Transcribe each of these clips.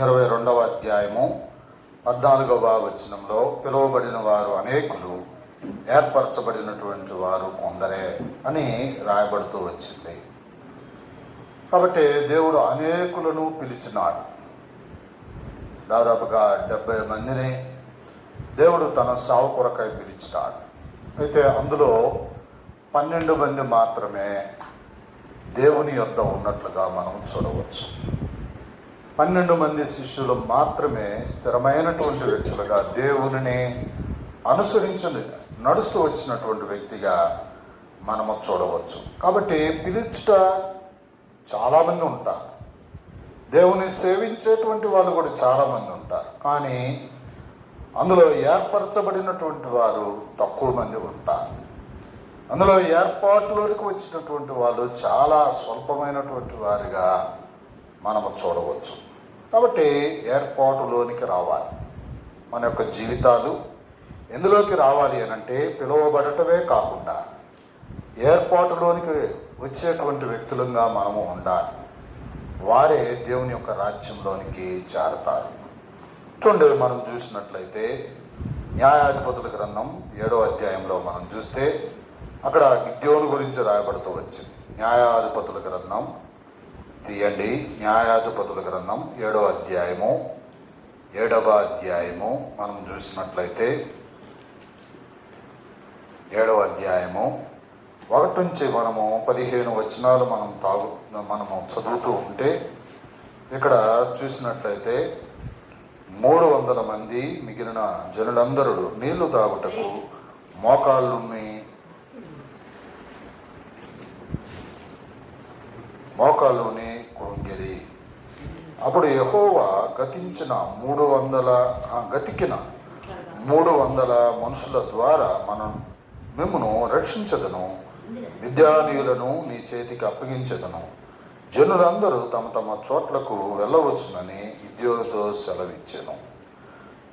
ఇరవై రెండవ అధ్యాయము పద్నాలుగవ వచనంలో పిలువబడిన వారు అనేకులు ఏర్పరచబడినటువంటి వారు కొందరే అని రాయబడుతూ వచ్చింది. కాబట్టి దేవుడు అనేకులను పిలిచినాడు. దాదాపుగా డెబ్బై మందిని దేవుడు తన సావు కొరకై పిలిచినాడు. అయితే అందులో పన్నెండు మంది మాత్రమే దేవుని యొద్ద ఉన్నట్లుగా మనం చూడవచ్చు. పన్నెండు మంది శిష్యులు మాత్రమే స్థిరమైనటువంటి వ్యక్తులుగా దేవుని అనుసరించని నడుస్తూ వచ్చినటువంటి వ్యక్తిగా మనము చూడవచ్చు. కాబట్టి పిలుచుట చాలామంది ఉంటారు. దేవుని సేవించేటువంటి వాళ్ళు కూడా చాలామంది ఉంటారు. కానీ అందులో ఏర్పరచబడినటువంటి వారు తక్కువ మంది ఉంటారు. అందులో ఏర్పాటులోనికి వచ్చినటువంటి వాళ్ళు చాలా స్వల్పమైనటువంటి వారిగా మనము చూడవచ్చు. కాబట్టి ఏర్పాటులోనికి రావాలి. మన యొక్క జీవితాలు ఎందులోకి రావాలి అని అంటే పిలువబడటమే కాకుండా ఏర్పాటులోనికి వచ్చేటువంటి వ్యక్తులంగా మనము ఉండాలి. వారే దేవుని యొక్క రాజ్యంలోనికి చేరతారు చూడండి మనం చూసినట్లయితే న్యాయాధిపతుల గ్రంథం ఏడో అధ్యాయంలో మనం చూస్తే అక్కడ గిద్యోను గురించి రాయబడుతూ వచ్చింది. న్యాయాధిపతుల గ్రంథం తీయండి. న్యాయాధిపతుల గ్రంథం ఏడో అధ్యాయము. ఏడవ అధ్యాయము. మనం చూసినట్లయితే ఏడవ అధ్యాయము. ఒకటి నుంచి మనము పదిహేను వచనాలు మనం తాగు మనము చదువుతూ ఉంటే ఇక్కడ చూసినట్లయితే మూడు వందల మంది మిగిలిన జనులందరూ నీళ్ళు తాగుటకు మోకాళ్ళుని మోకాళ్ళుని అప్పుడు యహోవా గతించిన మూడు వందల గతికిన మూడు వందల మనుషుల ద్వారా మనం మిమ్మను రక్షించదను. విద్యానీయులను నీ చేతికి అప్పగించదను. జనులందరూ తమ తమ చోట్లకు వెళ్ళవచ్చునని విద్యోలతో సెలవిచ్చాను.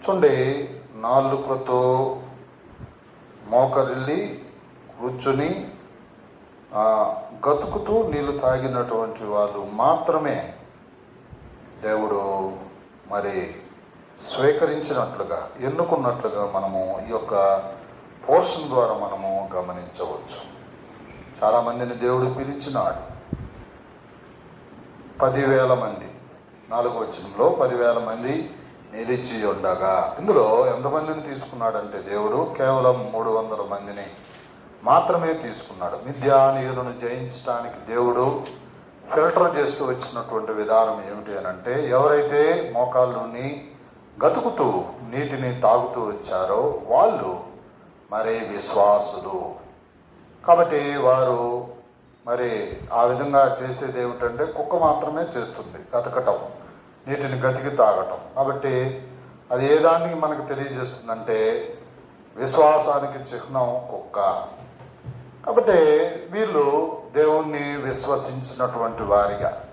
చూడండి నాలుకతో మోకరిల్లి కూర్చుని గతుకుతూ నీళ్ళు తాగినటువంటి వాళ్ళు మాత్రమే దేవుడు మరి స్వీకరించినట్లుగా ఎన్నుకున్నట్లుగా మనము ఈ యొక్క పోర్షన్ ద్వారా మనము గమనించవచ్చు. చాలామందిని దేవుడు పిలిచినాడు. పదివేల మంది నాలుగు వచ్చినంలో పదివేల మంది నిలిచి ఉండగా. ఇందులో ఎంతమందిని తీసుకున్నాడంటే దేవుడు? కేవలం మూడు వందల మందిని మాత్రమే తీసుకున్నాడు. మిథ్యానీయులను జయించడానికి దేవుడు ఫిల్టర్ చేస్తూ వచ్చినటువంటి విధానం ఏమిటి అని అంటే ఎవరైతే మోకాళ్ళుని గతుకుతూ నీటిని తాగుతూ వచ్చారో వాళ్ళు మరి విశ్వాసులు. కాబట్టి వారు మరి ఆ విధంగా చేసేది ఏమిటంటే కుక్క మాత్రమే చేస్తుంది గతకటం నీటిని గతికి తాగటం. కాబట్టి అది ఏ దానికి మనకు తెలియజేస్తుందంటే విశ్వాసానికి చిహ్నం కుక్క. కాబట్టి వీళ్ళు దేవుణ్ణి విశ్వసించినటువంటి వారిగా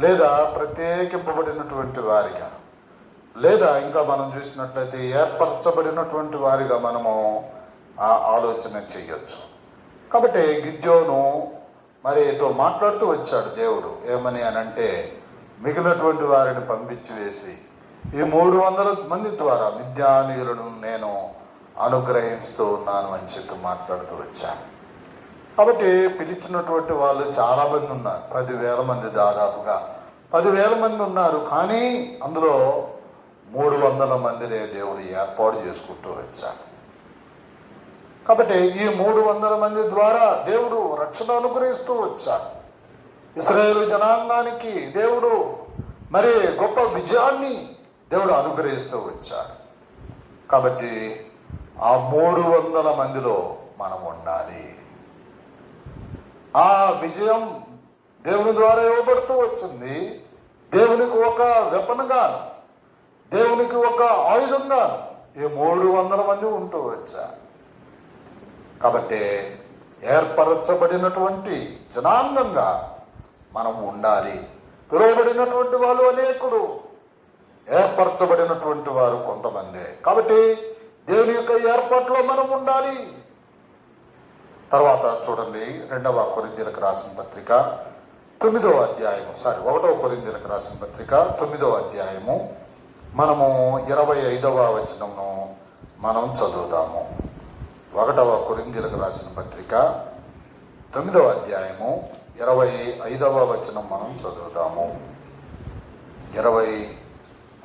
లేదా ప్రత్యేకింపబడినటువంటి వారిగా లేదా ఇంకా మనం చూసినట్లయితే ఏర్పరచబడినటువంటి వారిగా మనము ఆ ఆలోచన చేయొచ్చు. కాబట్టి గిద్యోను మరి ఏదో మాట్లాడుతూ వచ్చాడు దేవుడు. ఏమని అని అంటే మిగిలినటువంటి వారిని పంపించి వేసి ఈ మూడు వందల మంది ద్వారా విద్యానీయులను నేను అనుగ్రహిస్తూ ఉన్నాను అని చెప్పి మాట్లాడుతూ వచ్చాను కాబట్టి పిలిచినటువంటి వాళ్ళు చాలామంది ఉన్నారు. పదివేల మంది దాదాపుగా. పదివేల మంది ఉన్నారు కానీ అందులో మూడు వందల మందినే దేవుడు ఏర్పాటు చేసుకుంటూ వచ్చాడు కాబట్టి ఈ మూడు వందల మంది ద్వారా దేవుడు రక్షణ అనుగ్రహిస్తూ వచ్చాడు. ఇస్రాయేల్ జనాంగానికి దేవుడు మరి గొప్ప విజయాన్ని దేవుడు అనుగ్రహిస్తూ వచ్చాడు. కాబట్టి ఆ మూడు వందల మందిలో మనం ఉండాలి. ఆ విజయం దేవుని ద్వారా ఇవ్వబడుతూ వచ్చింది. దేవునికి ఒక వెపన్గాను దేవునికి ఒక ఆయుధంగాను ఈ మూడు వందల మంది ఉంటూ వచ్చారు. కాబట్టి ఏర్పరచబడినటువంటి జనాంగంగా మనం ఉండాలి. పిలువబడినటువంటి వాళ్ళు అనేకులు ఏర్పరచబడినటువంటి వారు కొంతమంది. కాబట్టి దేవుని యొక్క ఏర్పాట్లో మనం ఉండాలి. తర్వాత చూడండి రెండవ కొరిందీలకు రాసిన పత్రిక తొమ్మిదవ అధ్యాయము. సారీ ఒకటవ కొరిందీలకు రాసిన పత్రిక తొమ్మిదవ అధ్యాయము. మనము ఇరవై ఐదవ వచనమును మనం చదువుదాము. ఒకటవ కొరిందీలకు రాసిన పత్రిక తొమ్మిదవ అధ్యాయము ఇరవై ఐదవ వచనం మనం చదువుదాము. ఇరవై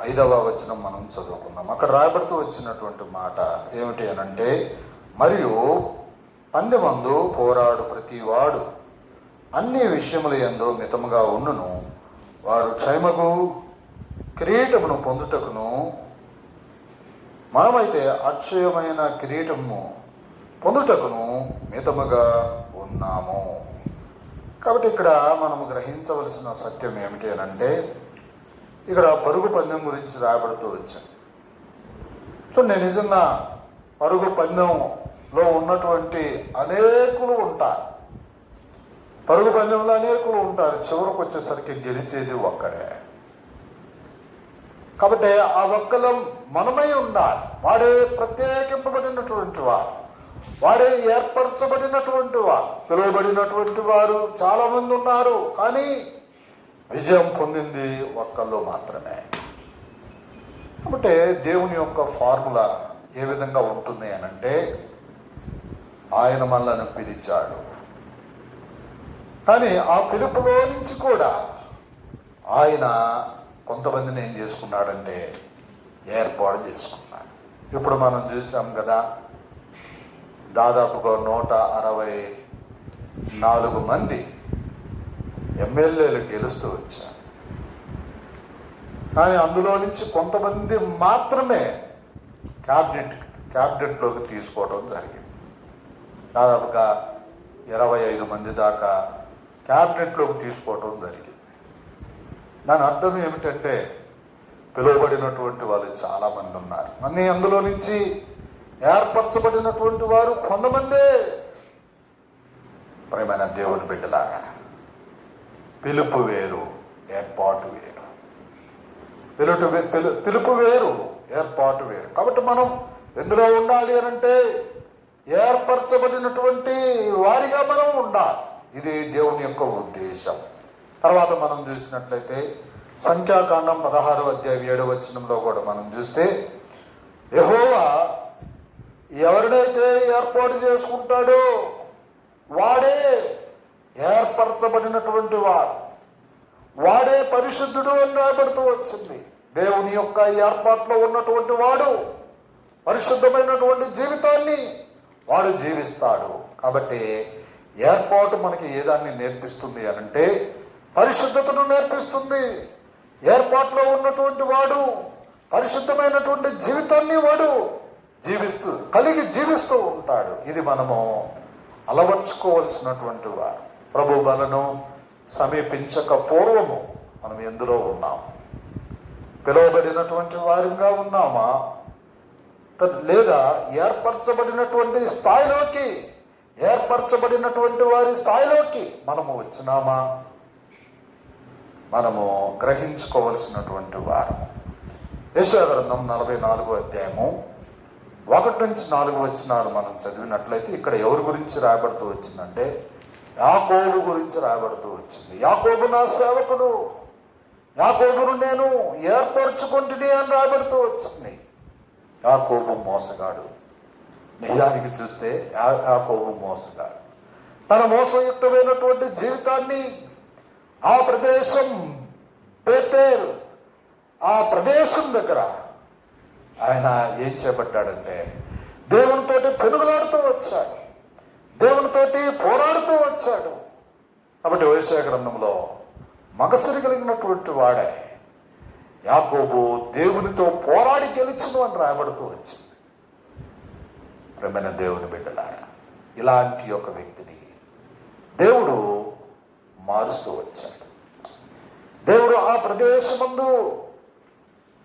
ఐదవ వచనం మనం చదువుకుందాం అక్కడ రాయబడుతూ వచ్చినటువంటి మాట ఏమిటి అనంటే మరియు పందెమందు పోరాడు ప్రతివాడు. అన్ని విషయముల ఎందు మితముగా ఉండును. వారు క్షయమకు కిరీటమును పొందుటకును. మనమైతే అక్షయమైన కిరీటము పొందుటకును మితముగా ఉన్నాము. కాబట్టి ఇక్కడ మనం గ్రహించవలసిన సత్యం ఏమిటి అని అంటే ఇక్కడ పరుగు పందెం గురించి రాయబడుతూ వచ్చింది. చూడండి నిజంగా పరుగు పందెం లో ఉన్నటువంటి అనేకులు ఉంటారు. పరుగు పందెంలో అనేకులు ఉంటారు. చివరికి వచ్చేసరికి గెలిచేది ఒక్కడే. కాబట్టి ఆ ఒక్కలం మనమై ఉండాలి. వాడే ప్రత్యేకింపబడినటువంటి వాడు. వాడే ఏర్పరచబడినటువంటి వాడు. పిలువబడినటువంటి వారు చాలామంది ఉన్నారు. కానీ విజయం పొందింది ఒక్కళ్ళు మాత్రమే. కాబట్టి దేవుని యొక్క ఫార్ములా ఏ విధంగా ఉంటుంది అని అంటే ఆయన మనల్ని పిలిచాడు. కానీ ఆ పిలుపులో నుంచి కూడా ఆయన కొంతమందిని ఏం చేసుకున్నాడంటే ఏర్పాటు చేసుకున్నాడు. ఇప్పుడు మనం చూసాం కదా దాదాపుగా నూట అరవై నాలుగు మంది ఎమ్మెల్యేలు గెలుస్తూ వచ్చారు. కానీ అందులో నుంచి కొంతమంది మాత్రమే క్యాబినెట్ క్యాబినెట్లోకి తీసుకోవడం జరిగింది. దాదాపుగా ఇరవై ఐదు మంది దాకా క్యాబినెట్లోకి తీసుకోవటం జరిగింది. దాని అర్థం ఏమిటంటే పిలువబడినటువంటి వాళ్ళు చాలామంది ఉన్నారు. అన్ని అందులో నుంచి ఏర్పరచబడినటువంటి వారు కొంతమందే ప్రేమైన దేవుని బిడ్డలారా. పిలుపు వేరు ఏర్పాటు వేరు. పిలుపు వే- పిలు- పిలుపు వేరు ఏర్పాటు వేరు. కాబట్టి మనం ఎందులో ఉండాలి అని అంటే ఏర్పరచబడినటువంటి వారిగా మనం ఉండాలి. ఇది దేవుని యొక్క ఉద్దేశం. తర్వాత మనం చూసినట్లయితే సంఖ్యాకాండం పదహారు అధ్యాయం ఏడు వచనంలో కూడా మనం చూస్తే యహోవా ఎవరినైతే ఏర్పాటు చేసుకుంటాడో వాడే ఏర్పరచబడినటువంటి వాడు. వాడే పరిశుద్ధుడు అని రాబడుతూ వచ్చింది. దేవుని యొక్క ఏర్పాట్లో ఉన్నటువంటి వాడు పరిశుద్ధమైనటువంటి జీవితాన్ని వాడు జీవిస్తాడు. కాబట్టి ఏర్పాటు మనకి ఏదాన్ని నేర్పిస్తుంది అనంటే పరిశుద్ధతను నేర్పిస్తుంది. ఏర్పాటులో ఉన్నటువంటి వాడు పరిశుద్ధమైనటువంటి జీవితాన్ని వాడు జీవిస్తూ కలిగి జీవిస్తూ ఉంటాడు. ఇది మనము అలవర్చుకోవలసినటువంటి వారు. ప్రభు బలను సమీపించక పూర్వము మనం ఎందులో ఉన్నాం? పిలువబడినటువంటి వారిగా ఉన్నామా? లేదా ఏర్పరచబడినటువంటి స్థాయిలోకి ఏర్పరచబడినటువంటి వారి స్థాయిలోకి మనము వచ్చినామా? మనము గ్రహించుకోవలసినటువంటి వారు యశోగ్రంథం నలభై నాలుగో అధ్యాయము ఒకటి నుంచి నాలుగు వచ్చినాలు మనం చదివినట్లయితే ఇక్కడ ఎవరి గురించి రాయబడుతూ వచ్చిందంటే యాకోబు గురించి రాయబడుతూ వచ్చింది. యాకోబు నా సేవకుడు యాకోబును నేను ఏర్పరచుకుంటుంది అని రాయబడుతూ వచ్చింది. యాకోబు మోసగాడు. నిజానికి చూస్తే ఆ యాకోబు మోసగాడు. తన మోసయుక్తమైనటువంటి జీవితాన్ని ఆ ప్రదేశం బేతేల్ ఆ ప్రదేశం దగ్గర ఆయన ఏం చేపట్టాడంటే దేవునితోటి పెనుగులాడుతూ వచ్చాడు. దేవునితోటి పోరాడుతూ వచ్చాడు. కాబట్టి వైశాఖ గ్రంథంలో మగసిరి కలిగినటువంటి వాడే యాకోబు దేవునితో పోరాడి గెలిచును అని రాయబడుతూ వచ్చింది. ప్రేమైన దేవుని బిడ్డలారా ఇలాంటి ఒక వ్యక్తిని దేవుడు మారుస్తూ వచ్చాడు. దేవుడు ఆ ప్రదేశమందు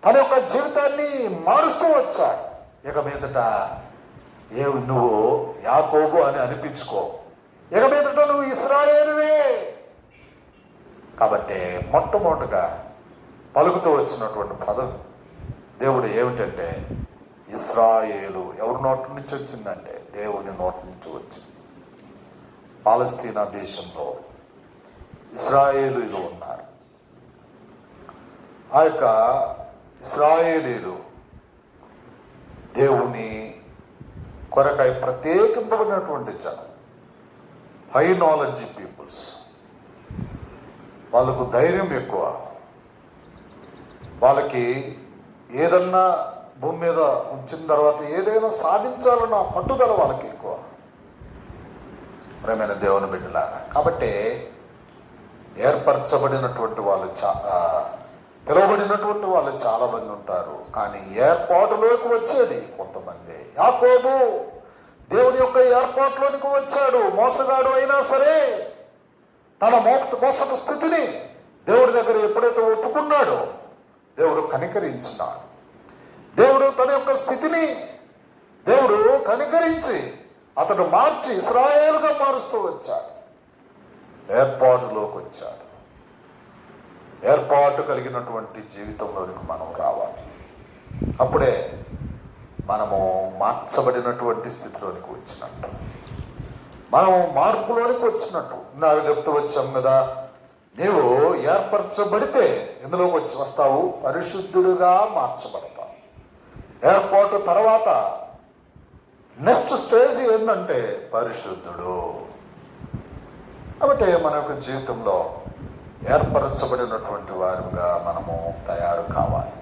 తన యొక్క జీవితాన్ని మారుస్తూ వచ్చాడు. ఇక మీదట ఏ నువ్వు యాకోబు అని అనిపించుకో. ఇక మీదట నువ్వు ఇస్రాయేలువే. కాబట్టి మొట్టమొదటిగా పలుకుతూ వచ్చినటువంటి పదం దేవుడు ఏమిటంటే ఇస్రాయేలు ఎవరి నోటి నుంచి వచ్చిందంటే దేవుని నోటి నుంచి వచ్చింది. పాలస్తీనా దేశంలో ఇస్రాయేలీలు ఉన్నారు. ఆ యొక్క ఇస్రాయేలీలు దేవుని కొరకై ప్రత్యేకింపబడినటువంటి జనం హై నాలెడ్జ్ పీపుల్స్ వాళ్ళకు ధైర్యం ఎక్కువ. వాళ్ళకి ఏదన్నా భూమి మీద ఉంచిన తర్వాత ఏదైనా సాధించాలన్న పట్టుదల వాళ్ళకి ఎక్కువ. ప్రేమైన దేవుని బిడ్డలారా కాబట్టి ఏర్పరచబడినటువంటి వాళ్ళు చా పిలువబడినటువంటి వాళ్ళు చాలా మంది ఉంటారు. కానీ ఏర్పాటులోకి వచ్చేది కొంతమంది. యాకోబు దేవుని యొక్క ఏర్పాటులోనికి వచ్చాడు. మోసగాడు అయినా సరే తన మోప మోసపు స్థితిని దేవుడి దగ్గర ఎప్పుడైతే ఒప్పుకున్నాడో దేవుడు కనికరించినాడు దేవుడు తన యొక్క స్థితిని దేవుడు కనికరించి అతడు మార్చి ఇస్రాయేల్గా మారుస్తూ వచ్చాడు. ఏర్పాటులోకి వచ్చాడు. ఏర్పాటు కలిగినటువంటి జీవితంలోనికి మనం రావాలి. అప్పుడే మనము మార్చబడినటువంటి స్థితిలోనికి వచ్చినట్టు. మనం మార్పులోనికి వచ్చినట్టు. ఇందాక చెప్తూ వచ్చాం కదా నీవు ఏర్పరచబడితే ఎందులో వచ్చి వస్తావు పరిశుద్ధుడుగా మార్చబడతావు. ఏర్పాటు తర్వాత నెక్స్ట్ స్టేజ్ ఏంటంటే పరిశుద్ధుడు. కాబట్టి మన యొక్క జీవితంలో ఏర్పరచబడినటువంటి వారుగా మనము తయారు కావాలి.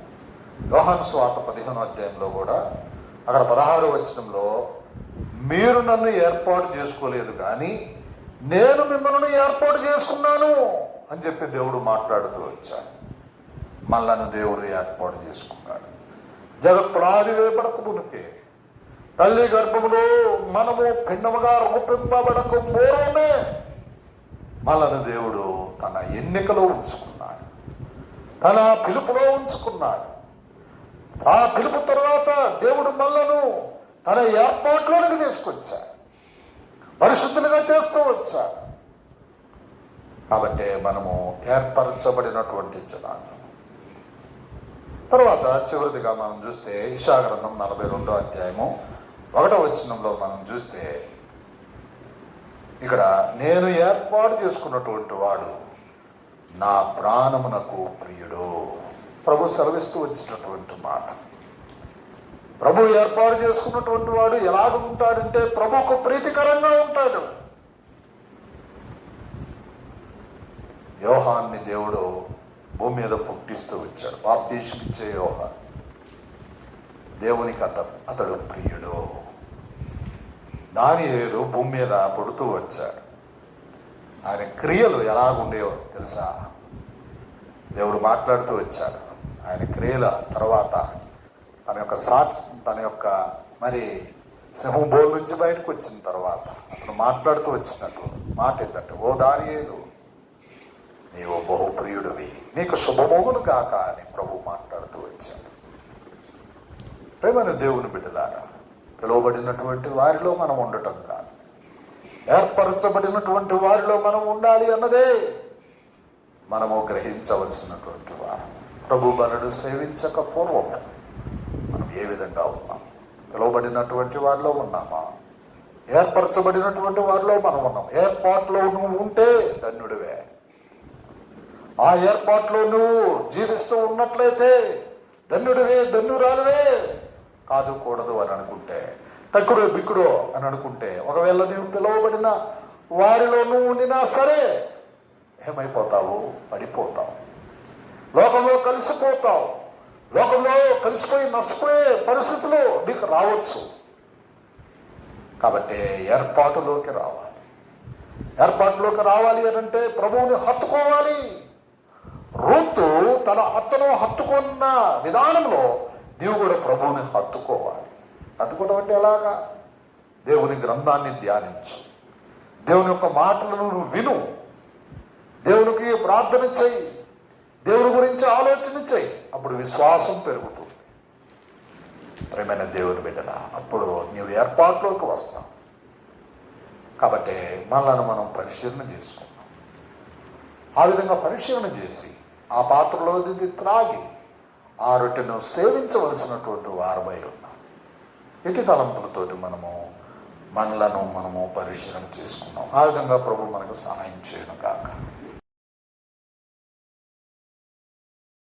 యోహాను స్వాత పదిహేను అధ్యాయంలో కూడా అక్కడ పదహారు వచనంలో మీరు నన్ను ఏర్పాటు చేసుకోలేదు కానీ నేను మిమ్మల్ని ఏర్పాటు చేసుకున్నాను. అని చెప్పి దేవుడు మాట్లాడుతూ వచ్చాడు. మళ్ళను దేవుడు ఏర్పాటు చేసుకున్నాడు. జగత్పునాది వేయబడకు మునిపే. తల్లి గర్భములో మనము పిండముగా రూపింపబడక పూర్వమే. మళ్ళను దేవుడు తన ఎన్నికలో ఉంచుకున్నాడు. తన పిలుపులో ఉంచుకున్నాడు. ఆ పిలుపు తర్వాత దేవుడు మళ్ళను తన ఏర్పాట్లోనికి తీసుకొచ్చాడు. పరిశుద్ధులుగా చేస్తూ వచ్చాడు. కాబట్టి మనము ఏర్పరచబడినటువంటి జనాంగం తర్వాత చివరిదిగా మనం చూస్తే ఇషా నలభై రెండో అధ్యాయము ఒకటో వచనంలో మనం చూస్తే ఇక్కడ నేను ఏర్పాటు చేసుకున్నటువంటి వాడు నా ప్రాణమునకు ప్రియుడు. ప్రభు సెలవిస్తూ వచ్చినటువంటి మాట. ప్రభు ఏర్పాటు చేసుకున్నటువంటి వాడు ఎలాగ ఉంటాడంటే ప్రభుకు ప్రీతికరంగా ఉంటాడు. యోహాన్ని దేవుడు భూమి మీద పుట్టిస్తూ వచ్చాడు. బాప్తీసం యోహాన్. దేవునికి అత అతడు ప్రియుడు. దానియేలు భూమి మీద పుడుతూ వచ్చాడు. ఆయన క్రియలు ఎలాగుండేవో తెలుసా? దేవుడు మాట్లాడుతూ వచ్చాడు. ఆయన క్రియల తర్వాత తన యొక్క సాక్షి తన యొక్క మరి సింహం బోల్ నుంచి బయటకు వచ్చిన తర్వాత అతను మాట్లాడుతూ వచ్చినట్టు మాట ఏంటంటే ఓ దానియేలు నీవు బహుప్రియుడివి. నీకు శుభమోగును కాక అని ప్రభు మాట్లాడుతూ వచ్చాడు. ప్రేమైన దేవుని బిడ్డలారా పిలువబడినటువంటి వారిలో మనం ఉండటం కాదు. ఏర్పరచబడినటువంటి వారిలో మనం ఉండాలి అన్నదే మనము గ్రహించవలసినటువంటి వారు. ప్రభు బలుడు సేవించక పూర్వము మనం ఏ విధంగా ఉన్నాం? పిలువబడినటువంటి వారిలో ఉన్నామా? ఏర్పరచబడినటువంటి వారిలో మనం ఉన్నాం. ఏర్పాట్లో నువ్వు ఉంటే ధన్యుడివే. ఆ ఏర్పాట్లో నువ్వు జీవిస్తూ ఉన్నట్లయితే ధన్యుడివే ధన్యురాలువే. కాదు కూడదు అని అనుకుంటే తక్కుడు బిక్కుడు అని అనుకుంటే ఒకవేళ నీవు పిలువబడిన వారిలో నువ్వు ఉండినా సరే ఏమైపోతావు? పడిపోతావు. లోకంలో కలిసిపోతావు. లోకంలో కలిసిపోయి నష్టపోయే పరిస్థితులు నీకు రావచ్చు. కాబట్టి ఏర్పాటులోకి రావాలి. ఏర్పాటులోకి రావాలి అని అంటే ప్రభువుని హత్తుకోవాలి. రూతు తన అత్తను హత్తుకున్న విధానంలో నీవు కూడా ప్రభువుని హత్తుకోవాలి. హత్తుకోవడం అంటే ఎలాగా? దేవుని గ్రంథాన్ని ధ్యానించు. దేవుని యొక్క మాటలను నువ్వు విను. దేవునికి ప్రార్థన చెయ్యి. దేవుని గురించి ఆలోచన చెయ్యి. అప్పుడు విశ్వాసం పెరుగుతుంది. ప్రేమైన దేవుని బిడ్డల అప్పుడు నీవు ఏర్పాట్లోకి వస్తావు. కాబట్టి మనల్ని మనం పరిశీలన చేసుకుందాం. ఆ విధంగా పరిశీలన చేసి ఆ పాత్రలో ఇది త్రాగి ఆ రొట్టెను సేవించవలసినటువంటి వారమై ఉన్నాం. ఇటు తలంపులతోటి మనము మనలను మనము పరిశీలన చేసుకున్నాం. ఆ విధంగా ప్రభు మనకు సహాయం చేయను కాక